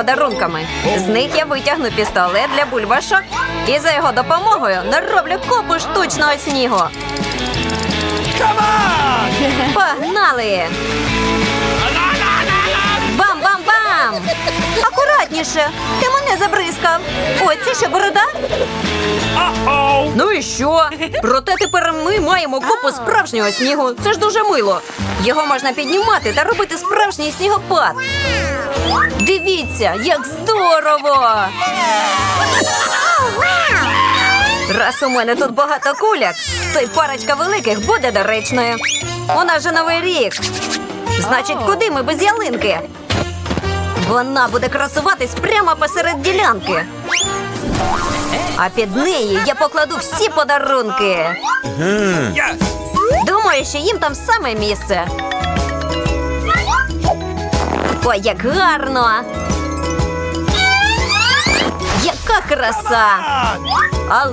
подарунками. З них я витягну пістолет для бульбашок і за його допомогою нароблю купу штучного снігу. Погнали! Бам-бам-бам! Акуратніше! Ти мене забризкав! Ой, це що борода? Ну і що? Проте тепер ми маємо купу справжнього снігу. Це ж дуже мило. Його можна піднімати та робити справжній снігопад. Дивіться, як здорово! Раз у мене тут багато куляк, то й парочка великих буде доречною. У нас же новий рік. Значить, куди ми без ялинки? Вона буде красуватись прямо посеред ділянки. А під неї я покладу всі подарунки. Думаю, що їм там саме місце. Ой, як гарно! Яка краса! Але